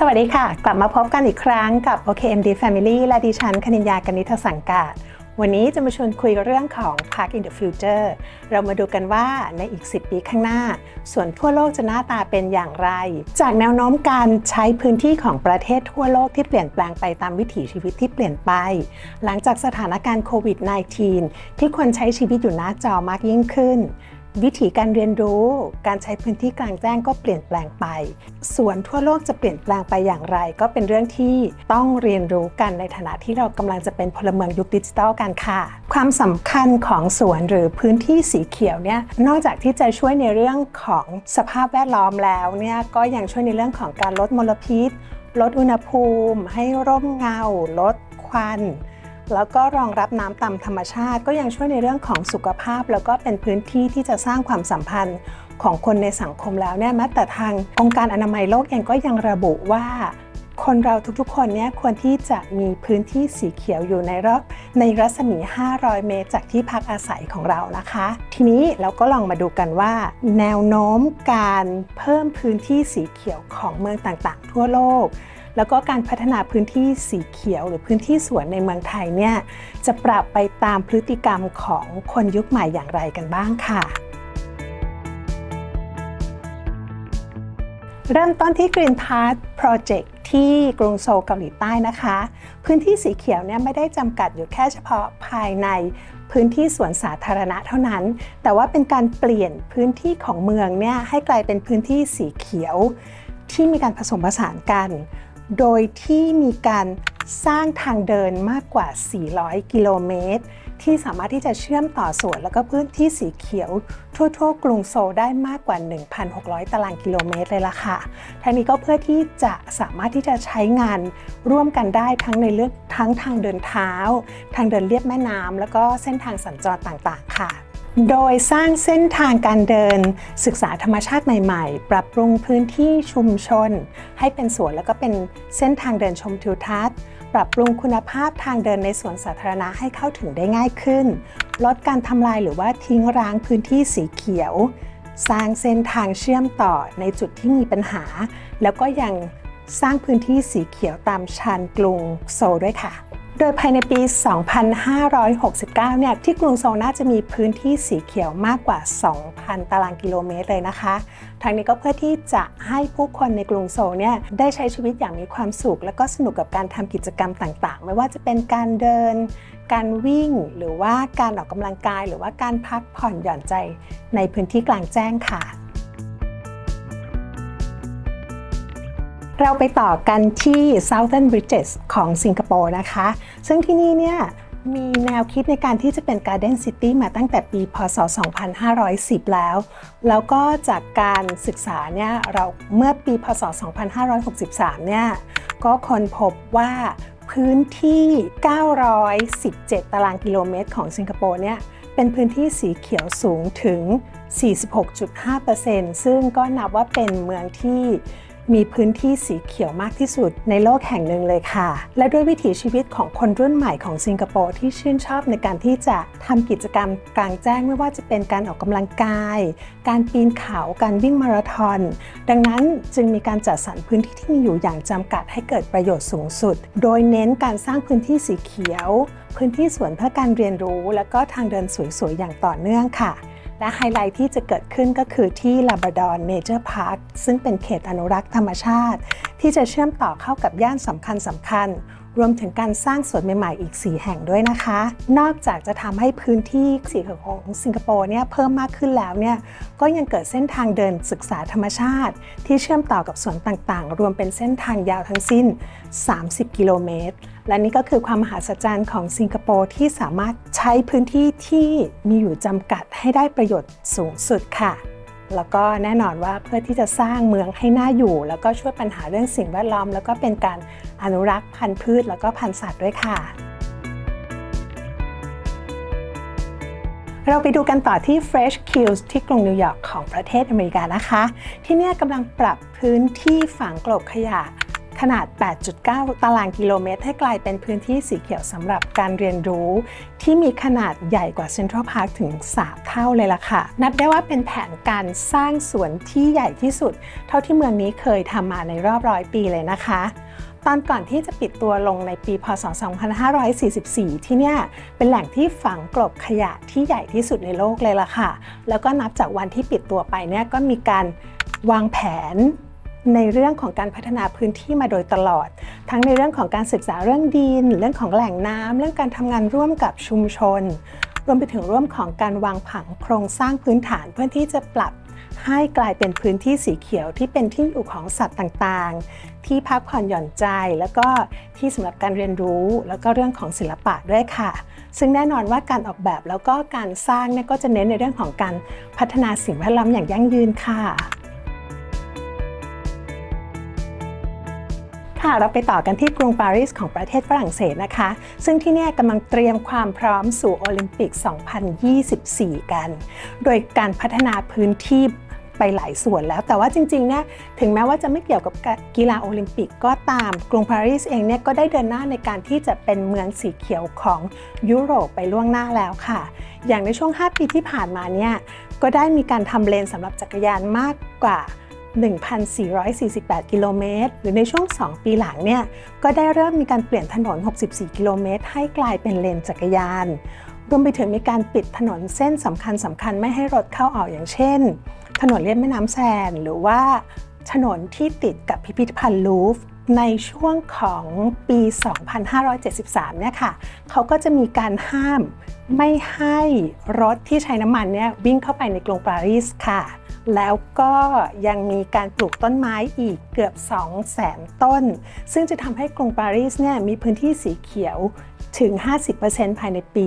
สวัสดีค่ะ กลับมาพบกันอีกครั้งกับ OKMD Family และดิฉันคณิญญากนิษฐสังกาศ วันนี้จะมาชวนคุยเรื่องของ Park in the Future เรามาดูกันว่าในอีก 10 ปีข้างหน้า ส่วนทั่วโลกจะหน้าตาเป็นอย่างไร จากแนวโน้มการใช้พื้นที่ของประเทศทั่วโลกที่เปลี่ยนแปลงไปตามวิถีชีวิตที่เปลี่ยนไป หลังจากสถานการณ์โควิด -19 ที่คนใช้ชีวิตอยู่หน้าจอมากยิ่งขึ้น วิธีการเรียนรู้ การใช้พื้นที่กลางแจ้งก็เปลี่ยนแปลงไปส่วนทั่วโลกจะเปลี่ยนแปลงไปอย่างไร ก็เป็นเรื่องที่ต้องเรียนรู้กันในฐานะที่เรากำลังจะเป็นพลเมืองยุคดิจิทัลกันค่ะ ความสำคัญของสวนหรือพื้นที่สีเขียวเนี่ยนอกจากที่จะช่วยในเรื่องของสภาพแวดล้อมแล้วเนี่ยก็ยังช่วยในเรื่องของการลดมลพิษ ลดอุณหภูมิ ให้ร่มเงา ลดควัน แล้วก็รองรับน้ำตามธรรมชาติ ก็ยังช่วยในเรื่องของสุขภาพ แล้วก็เป็นพื้นที่ที่จะสร้างความสัมพันธ์ของคนในสังคมแล้วเนี่ยแม้แต่ทางองค์การอนามัยโลกเองก็ยังระบุว่า คนเราทุกๆ คนเนี่ยควรที่จะมีพื้นที่สีเขียวอยู่ในรอบในรัศมี 500 เมตร จากที่พักอาศัยของเรานะคะ ทีนี้เราก็ลองมาดูกันว่า แนวโน้มการเพิ่มพื้นที่สีเขียวของเมืองต่างๆ ทั่วโลก แล้วก็การพัฒนาพื้นที่สีเขียว หรือพื้นที่สวนในเมืองไทยเนี่ยจะปรับไปตามพฤติกรรมของคนยุคใหม่อย่างไรกันบ้างค่ะ เริ่มต้นที่ Green Path Project ที่กรุงโซลเกาหลีใต้นะคะ พื้นที่สีเขียวเนี่ยไม่ได้จำกัดอยู่แค่เฉพาะภายในพื้นที่สวนสาธารณะเท่านั้น แต่ว่าเป็นการเปลี่ยนพื้นที่ของเมืองเนี่ยให้กลายเป็นพื้นที่สีเขียวที่มีการผสมผสานกัน โดยที่มีการสร้างทางเดินมากกว่า 400 กิโลเมตร ที่สามารถที่จะเชื่อมต่อสวนแล้วก็พื้นที่สีเขียว ทั่วๆ กรุงโซลได้มากกว่า 1,600 ตารางกิโลเมตรเลยล่ะค่ะทั้งนี้ก็เพื่อที่จะสามารถที่จะใช้งานร่วมกันได้ทั้งในเรื่องทั้งทางเดินเท้า ทางเดินเลียบแม่น้ำแล้วก็เส้นทางสัญจรต่างๆ ค่ะ โดยสร้างเส้นทางการเดิน ศึกษาธรรมชาติใหม่ๆ ปรับปรุงพื้นที่ชุมชน ให้เป็นสวนแล้วก็เป็นเส้นทางเดินชมทิวทัศน์ ปรับปรุงคุณภาพทางเดินในสวนสาธารณะให้เข้าถึงได้ง่ายขึ้น ลดการทำลายหรือว่าทิ้งร้างพื้นที่สีเขียว สร้างเส้นทางเชื่อมต่อในจุดที่มีปัญหา แล้วก็ยังสร้างพื้นที่สีเขียวตามชานกรุงโซลด้วยค่ะ โดยภายในปี 2569 เนี่ย ที่กรุงโซลน่าจะมีพื้นที่สีเขียวมากกว่า 2,000 ตารางกิโลเมตรเลยนะคะ ทางนี้ก็เพื่อที่จะให้ผู้คนในกรุงโซลเนี่ย ได้ใช้ชีวิตอย่างมีความสุข และก็สนุกกับการทำกิจกรรมต่างๆ ไม่ว่าจะเป็นการเดิน การวิ่ง หรือว่าการออกกำลังกาย หรือว่าการพักผ่อนหย่อนใจในพื้นที่กลางแจ้งค่ะ เราไปต่อกันที่ Southern Bridges ของสิงคโปร์นะคะ ซึ่งที่นี่เนี่ยมีแนวคิดในการที่จะเป็น Garden City มาตั้งแต่ปีพศ 2510 แล้ว แล้วก็จากการศึกษาเนี่ยเราเมื่อปีพศ 2563 เนี่ยก็ค้นพบว่าพื้นที่ 917 ตารางกิโลเมตรของสิงคโปร์เนี่ยเป็นพื้นที่สีเขียวสูงถึง 46.5%ซึ่งก็นับว่าเป็นเมืองที่ มีพื้นที่สีเขียวมากที่สุดในโลกแห่งหนึ่งเลยค่ะ และด้วยวิถีชีวิตของคนรุ่นใหม่ของสิงคโปร์ที่ชื่นชอบในการที่จะทำกิจกรรมกลางแจ้งไม่ว่าจะเป็นการออกกำลังกาย การปีนเขาการวิ่งมาราธอน ดังนั้นจึงมีการจัดสรรพื้นที่ที่มีอยู่อย่างจำกัดให้เกิดประโยชน์สูงสุด โดยเน้นการสร้างพื้นที่สีเขียว พื้นที่สวนเพื่อการเรียนรู้ และก็ทางเดินสวยๆอย่างต่อเนื่องค่ะ และไฮไลท์ที่จะเกิดขึ้นก็คือที่ลาบดอนเนเจอร์พาร์คซึ่งเป็นเขตอนุรักษ์ธรรมชาติ ที่จะเชื่อมต่อเข้ากับย่านสำคัญสำคัญ รวมถึงการสร้างสวนใหม่ๆอีก 4 แห่งด้วยนะคะ นอกจากจะทำให้พื้นที่สีเขียวของสิงคโปร์เนี่ยเพิ่มมากขึ้นแล้วเนี่ยก็ยังเกิดเส้นทางเดินศึกษาธรรมชาติ ที่เชื่อมต่อกับสวนต่างๆ รวมเป็นเส้นทางยาวทั้งสิ้น 30 กิโลเมตร และนี่ก็คือความมหัศจรรย์ของสิงคโปร์ที่สามารถใช้พื้นที่ที่มีอยู่จำกัดให้ได้ประโยชน์สูงสุดค่ะ แล้วก็แน่นอนว่าเพื่อที่จะสร้างเมืองให้น่าอยู่ แล้วก็ช่วยปัญหาเรื่องสิ่งแวดล้อม แล้วก็เป็นการอนุรักษ์พันธุ์พืช แล้วก็พันธุ์สัตว์ด้วยค่ะ เราไปดูกันต่อที่ Fresh Kills ที่กรุงนิวยอร์กของประเทศอเมริกานะคะ ที่นี่กำลังปรับพื้นที่ฝังกลบขยะ ขนาด 8.9 ตารางกิโลเมตร ให้กลายเป็นพื้นที่สีเขียวสำหรับการเรียนรู้ ที่มีขนาดใหญ่กว่าเซ็นทรัลพาร์คถึง 3 เท่าเลยล่ะค่ะ นับได้ว่าเป็นแผนการสร้างสวนที่ใหญ่ที่สุด เท่าที่เมืองนี้เคยทำมาในรอบร้อยปีเลยนะคะตอนก่อนที่จะปิดตัวลงในปี พศ 2544 ที่เนี่ยเป็นแหล่งที่ฝังกลบขยะที่ใหญ่ที่สุดในโลกเลยล่ะค่ะ แล้วก็นับจากวันที่ปิดตัวไปเนี่ยก็มีการวางแผน ในเรื่องของการพัฒนาพื้นที่มาโดยตลอด ทั้งในเรื่องของการศึกษาเรื่องดิน เรื่องของแหล่งน้ำเรื่องการทำงานร่วมกับชุมชน รวมไปถึงร่วมของการวางผังโครงสร้างพื้นฐานเพื่อที่จะปรับให้กลายเป็นพื้นที่สีเขียวที่เป็นที่อยู่ของสัตว์ต่างๆ ที่พักผ่อนหย่อนใจ แล้วก็ที่สำหรับการเรียนรู้ แล้วก็เรื่องของศิลปะด้วยค่ะ ซึ่งแน่นอนว่าการออกแบบแล้วก็การสร้างเนี่ยก็จะเน้นในเรื่องของการพัฒนาสิ่งแวดล้อมอย่างยั่งยืนค่ะ ค่ะเราไปต่อกันที่กรุงปารีสของประเทศฝรั่งเศสนะคะ ซึ่งที่นี่กำลังเตรียมความพร้อมสู่โอลิมปิก 2024 กัน โดยการพัฒนาพื้นที่ไปหลายส่วนแล้ว แต่ว่าจริงๆเนี่ยถึงแม้ว่าจะไม่เกี่ยวกับกีฬาโอลิมปิกก็ตามกรุงปารีสเองเนี่ยก็ได้เดินหน้าในการที่จะเป็นเมืองสีเขียวของยุโรปไปล่วงหน้าแล้วค่ะ อย่างในช่วง 5 ปีที่ผ่านมาเนี่ยก็ได้มีการทำเลนสำหรับจักรยานมากกว่า 1,448 กิโลเมตร หรือในช่วง 2 ปีหลังเนี่ย ก็ได้เริ่มมีการเปลี่ยนถนน 64 กิโลเมตร ให้กลายเป็นเลนจักรยาน รวมไปถึงมีการปิดถนนเส้นสำคัญสำคัญไม่ให้รถเข้าออกอย่างเช่น ถนนเลียบแม่น้ำแซน หรือว่าถนนที่ติดกับพิพิธภัณฑ์ลูฟในช่วงของปี 2573 เนี่ยค่ะ เขาก็จะมีการห้ามไม่ให้รถที่ใช้น้ำมันเนี่ยวิ่งเข้าไปในกรุงปารีสค่ะ แล้วก็ยังมีการปลูกต้นไม้อีกเกือบ 2 0 0แสนต้น ซึ่งจะทำให้กรุงปารีสเนี่ยมีพื้นที่สีเขียวถึง 50%ภายในปี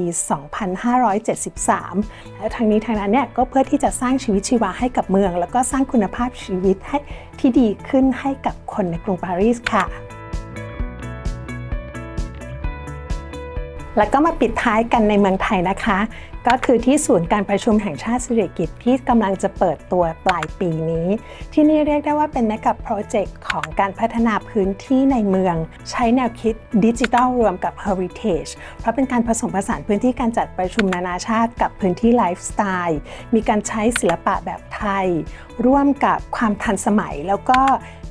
2573 และทางนี้ทางนั้นเนี่ยก็เพื่อที่จะสร้างชีวิตชีวาให้กับเมือง แล้วก็สร้างคุณภาพชีวิตให้ที่ดีขึ้นให้กับคนในกรุงปารีสค่ะ แล้วก็มาปิดท้ายกันในเมืองไทยนะคะ ก็คือที่ศูนย์การประชุมแห่งชาติสิริกิติ์ที่กำลังจะเปิดตัวปลายปีนี้ ที่นี่เรียกได้ว่าเป็นแมกกับโปรเจกต์ของการพัฒนาพื้นที่ในเมือง ใช้แนวคิดดิจิทัลรวมกับ Heritage เพราะเป็นการผสมผสานพื้นที่การจัดประชุมนานาชาติกับพื้นที่ไลฟ์สไตล์มีการใช้ศิลปะแบบไทย ร่วมกับความทันสมัยแล้วก็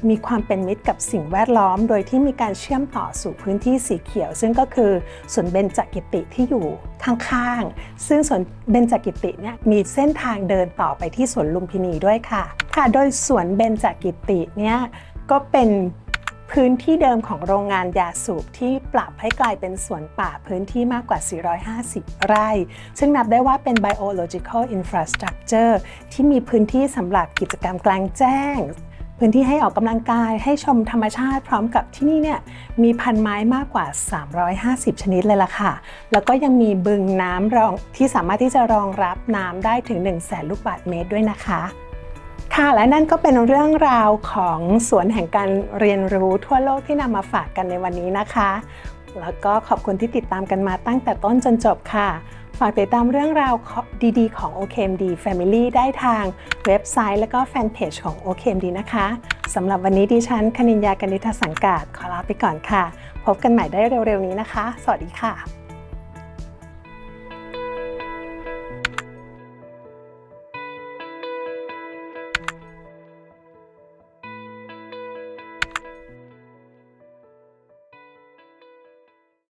มีความเป็นมิตรกับสิ่งแวดล้อม โดยที่มีการเชื่อมต่อสู่พื้นที่สีเขียว ซึ่งก็คือสวนเบญจกิติที่อยู่ข้างๆ ซึ่งสวนเบญจกิติเนี่ยมีเส้นทางเดินต่อไปที่สวนลุมพินีด้วยค่ะ ค่ะ โดยสวนเบญจกิติเนี่ยก็เป็นพื้นที่เดิมของโรงงานยาสูบที่ปรับให้กลายเป็นสวนป่าพื้นที่มากกว่า 450 ไร่ ซึ่งนับได้ว่าเป็น biological infrastructure ที่มีพื้นที่สำหรับกิจกรรมกลางแจ้ง พื้นที่ให้ออกกำลังกายให้ชมธรรมชาติพร้อมกับที่นี่เนี่ยมีพันไม้มากกว่า 350 ชนิดเลยล่ะค่ะ แล้วก็ยังมีบึงน้ำรองที่สามารถที่จะรองรับน้ำได้ถึง 1 0 0 0 0แสนลูกบาศก์เมตรด้วยนะคะค่ะและนั่นก็เป็นเรื่องราวของสวนแห่งการเรียนรู้ทั่วโลกที่นำมาฝากกันในวันนี้นะคะ แล้วก็ขอบคุณที่ติดตามกันมาตั้งแต่ต้นจนจบค่ะ ฝากติดตามเรื่องราวดีๆ ของ OKMD Family ได้ทางเว็บไซต์และก็แฟนเพจของ OKMD นะคะสำหรับวันนี้ดิฉันคณินยากนิษฐสังกาศขอลาไปก่อนค่ะ พบกันใหม่ได้เร็วๆนี้นะคะ สวัสดีค่ะ